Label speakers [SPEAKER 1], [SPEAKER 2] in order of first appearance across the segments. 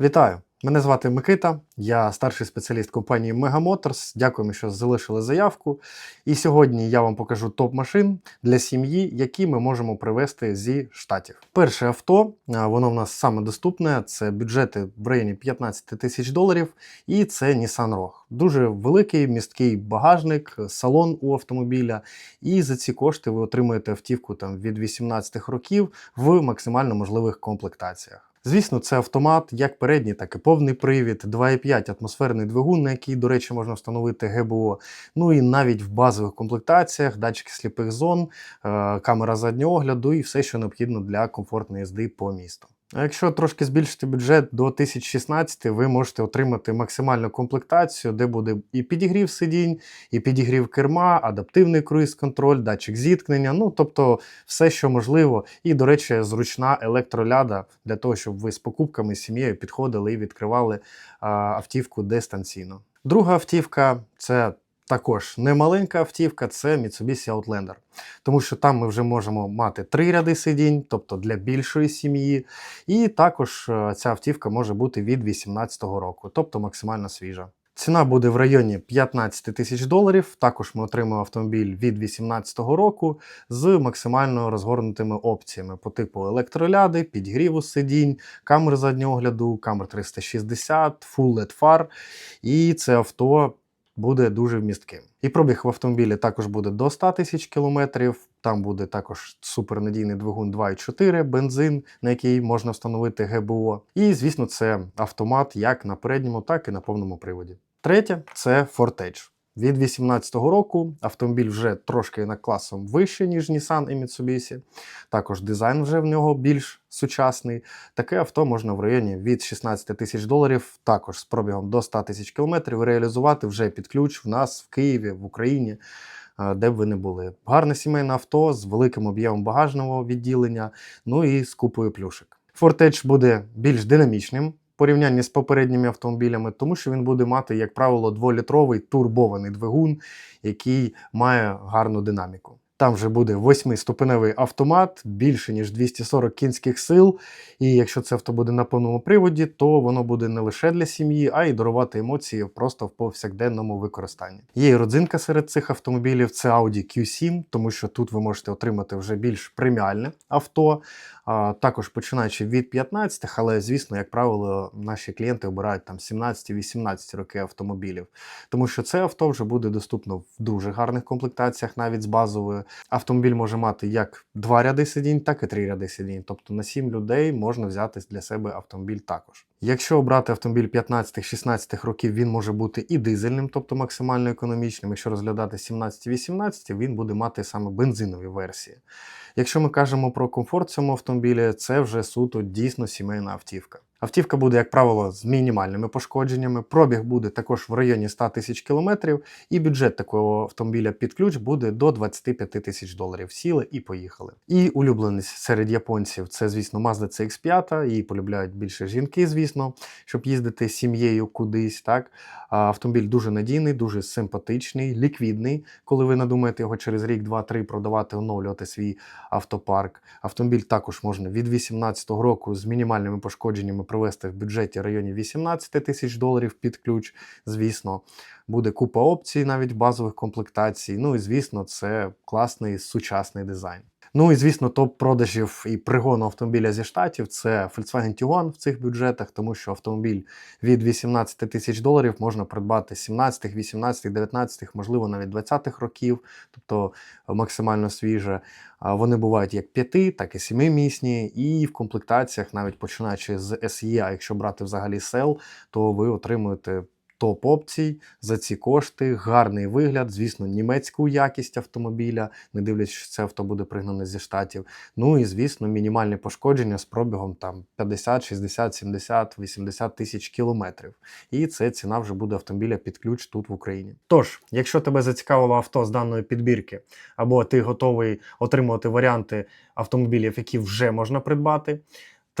[SPEAKER 1] Вітаю! Мене звати Микита, я старший спеціаліст компанії Mega Motors. Дякуємо, що залишили заявку. І сьогодні я вам покажу топ машин для сім'ї, які ми можемо привезти зі штатів. Перше авто, воно в нас саме доступне. Це бюджети в районі 15 тисяч доларів, і це Nissan Rogue. Дуже великий місткий багажник, салон у автомобіля. І за ці кошти ви отримуєте автівку там від 18 років в максимально можливих комплектаціях. Звісно, це автомат, як передній, так і повний привід, 2,5 атмосферний двигун, на який, до речі, можна встановити ГБО. Ну і навіть в базових комплектаціях, датчики сліпих зон, е, камера заднього огляду і все, що необхідно для комфортної їзди по місту. А якщо трошки збільшити бюджет до 1016, ви можете отримати максимальну комплектацію, де буде і підігрів сидінь, і підігрів керма, адаптивний круїз-контроль, датчик зіткнення, ну тобто все, що можливо. І, до речі, зручна електроляда для того, щоб ви з покупками з сім'єю підходили і відкривали а, автівку дистанційно. Друга автівка це також не маленька автівка, це Mitsubishi Outlander. Тому що там ми вже можемо мати три ряди сидінь, тобто для більшої сім'ї. І також е, ця автівка може бути від 2018 року, тобто максимально свіжа. Ціна буде в районі 15 тисяч доларів. Також ми отримаємо автомобіль від 2018 року з максимально розгорнутими опціями по типу електроляди, підігріву сидінь, камер заднього огляду, камер 360, Full LED фар. І це авто буде дуже вмістким. І пробіг в автомобілі також буде до 100 тисяч кілометрів. Там буде також супернадійний двигун 2.4, бензин, на який можна встановити ГБО. І, звісно, це автомат як на передньому, так і на повному приводі. Третє це Fortage. Від 2018 року автомобіль вже трошки на класом вище, ніж Nissan і Mitsubishi. Також дизайн вже в нього більш сучасний. Таке авто можна в районі від 16 тисяч доларів, також з пробігом до 100 тисяч кілометрів, реалізувати вже під ключ в нас в Києві, в Україні, е, де б ви не були. Гарне сімейне авто з великим об'ємом багажного відділення, ну і з купою плюшек. Fortage буде більш динамічним порівнянні з попередніми автомобілями, тому що він буде мати, як правило, дволітровий турбований двигун, який має гарну динаміку. Там вже буде восьмиступеневий автомат, більше ніж 240 кінських сил. І якщо це авто буде на повному приводі, то воно буде не лише для сім'ї, а й дарувати емоції просто в повсякденному використанні. Є і родзинка серед цих автомобілів це Audi Q7, тому що тут ви можете отримати вже більш преміальне авто. А, також починаючи від 15, але звісно, як правило, наші клієнти обирають там 17-18 років автомобілів, тому що це авто вже буде доступно в дуже гарних комплектаціях, навіть з базовою. Автомобіль може мати як два ряди сидінь, так і три ряди сидінь. Тобто на 7 людей можна взяти для себе автомобіль також. Якщо обрати автомобіль 15-16 років, він може бути і дизельним, тобто максимально економічним. Якщо розглядати 17-18, він буде мати саме бензинові версії. Якщо ми кажемо про комфорт цьому автомобілі, це вже суто дійсно сімейна автівка. Автівка буде, як правило, з мінімальними пошкодженнями. Пробіг буде також в районі 100 тисяч кілометрів, і бюджет такого автомобіля під ключ буде до 25 тисяч доларів. Сіли і поїхали. І улюбленість серед японців це, звісно, Mazda CX5, її полюбляють більше жінки, звісно, щоб їздити з сім'єю кудись. Так автомобіль дуже надійний, дуже симпатичний, ліквідний. Коли ви надумаєте його через рік, два-три продавати, оновлювати свій автопарк. Автомобіль також можна від 2018 року з мінімальними пошкодженнями провести в бюджеті районі 18 тисяч доларів під ключ. Звісно, буде купа опцій, навіть базових комплектацій. Ну і звісно, це класний сучасний дизайн. Ну і звісно, топ продажів і пригону автомобіля зі штатів це Volkswagen Tiguan в цих бюджетах, тому що автомобіль від 18 тисяч доларів можна придбати 17, 18, 19, можливо, навіть 20 років, тобто максимально свіже. Вони бувають як 5, так і 7-місні, і в комплектаціях, навіть починаючи з SE, а якщо брати взагалі SEL, то ви отримуєте топ опцій за ці кошти, гарний вигляд, звісно, німецьку якість автомобіля, не дивлячись, що це авто буде пригнане зі штатів. Ну і звісно, мінімальне пошкодження з пробігом там 50, 60, 70, 80 тисяч кілометрів. І це ціна вже буде автомобіля під ключ тут в Україні. Тож, якщо тебе зацікавило авто з даної підбірки, або ти готовий отримувати варіанти автомобілів, які вже можна придбати.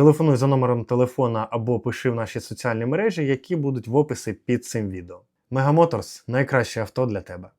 [SPEAKER 1] Телефонуй за номером телефона або пиши в наші соціальні мережі, які будуть в описі під цим відео. Мегамоторс найкраще авто для тебе.